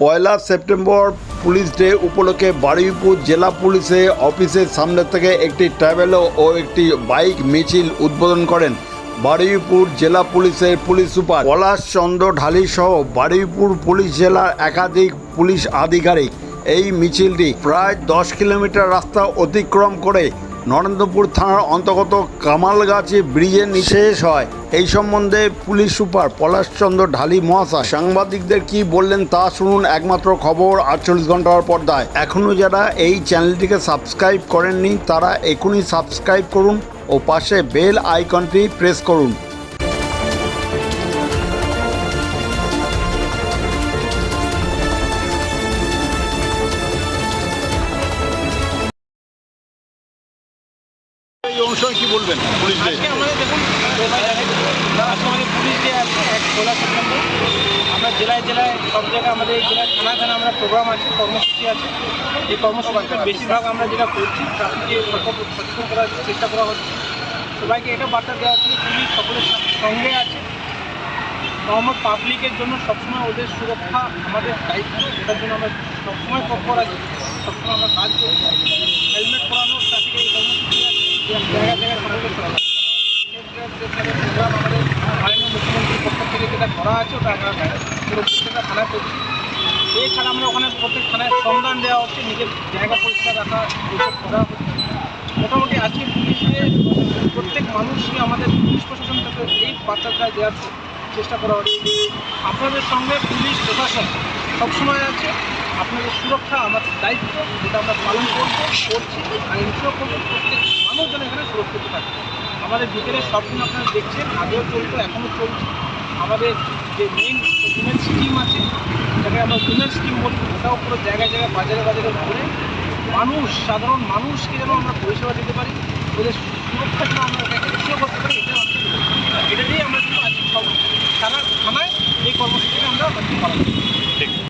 পয়লা September police day উপলক্ষে বারুইপুর জেলা পুলিশের অফিসের সামনে থেকে একটি ট্রাভেলো ও একটি বাইক মিছিল উদ্বোধন করেন বারুইপুর জেলা পুলিশের পুলিশ সুপার পলাশ চন্দ্র ঢালি সহ বারুইপুর পুলিশ জেলার একাধিক পুলিশ আধিকারিক। এই মিছিলটি প্রায় দশ কিলোমিটার রাস্তা অতিক্রম করে নরেন্দ্রপুর থানার অন্তর্গত কামালগাছি ব্রিজের নিচে শেষ হয়। এই সম্বন্ধে পুলিশ সুপার পলাশচন্দ্র ঢালি মহাশয় সাংবাদিকদের কি বললেন তা শুনুন একমাত্র খবর আটচল্লিশ ঘণ্টার পর্দায়। এখনও যারা এই চ্যানেলটিকে সাবস্ক্রাইব করেননি, তারা এখনই সাবস্ক্রাইব করুন ও পাশে বেল আইকনটি প্রেস করুন। এই অনুষ্ঠানে কি বলবেন পুলিশ আজকে আমাদের দেখুন আজকে আমাদের পুলিশ ডে এক ষোলো সেপ্টেম্বর আমরা জেলায় জেলায়, সব জায়গায় আমাদের এই জেলায় থানা থানা আমরা প্রোগ্রাম আছে, কর্মসূচি আছে। এই কর্মসূচিতে বেশিরভাগ আমরা যেটা করছি, ট্রাফিকে সচেতন করার চেষ্টা করা হচ্ছে। সবাইকে এটা বার্তা দেওয়া হচ্ছে পুলিশ সকলের সঙ্গে আছে। নর্মাল পাবলিকের জন্য সবসময় ওদের সুরক্ষা আমাদের দায়িত্ব। এটার জন্য আমরা সবসময় তৎপর আছি, সবসময় আমরা কাজ করছি। হেলমেট পরানো ট্রাফিকে এই কর্মসূচি আছে জায়গায় জায়গায় সকলকে সচেতন প্রোগ্রাম আমাদের মাননীয় মুখ্যমন্ত্রীর পক্ষ থেকে যেটা করা আছে, ওটা আমরা পুরো প্রত্যেকটা থানায় করছি। এছাড়া আমরা ওখানে প্রত্যেক থানায় সন্ধান দেওয়া হচ্ছে, নিজের জায়গা পরিষ্কার রাখা এইসব করা হচ্ছে। মোটামুটি আজকে পুলিশে প্রত্যেক মানুষকে আমাদের পুলিশ প্রশাসন থেকে এই বার্তাটা দেওয়ার চেষ্টা করা হচ্ছে। আপনাদের সঙ্গে পুলিশ প্রশাসন সবসময় আছে। আপনাদের সুরক্ষা আমাদের দায়িত্ব, যেটা আমরা পালন করব, করছি, আর ইনশিওর করব, প্রত্যেক মানুষ যেন এখানে সুরক্ষিত থাকে আমাদের বিকেলে সবদিন আপনারা দেখছেন, আগেও চলতো, এখনও চলছে। আমাদের যে মেইন উমেন স্কিম আছে, যাকে আমরা উমেন স্কিম বলি, ওটাও পুরো জায়গায় জায়গায়, বাজারে বাজারে ঘুরে মানুষ, সাধারণ মানুষকে যেন আমরা পরিষেবা দিতে পারি, ওদের সুরক্ষা যেন আমরা এনশিওর করতে পারি এটা এটা দিয়েই আমরা কিন্তু আজকে সব থানা থানায় এই কর্মসূচিটা আমরা পালন করি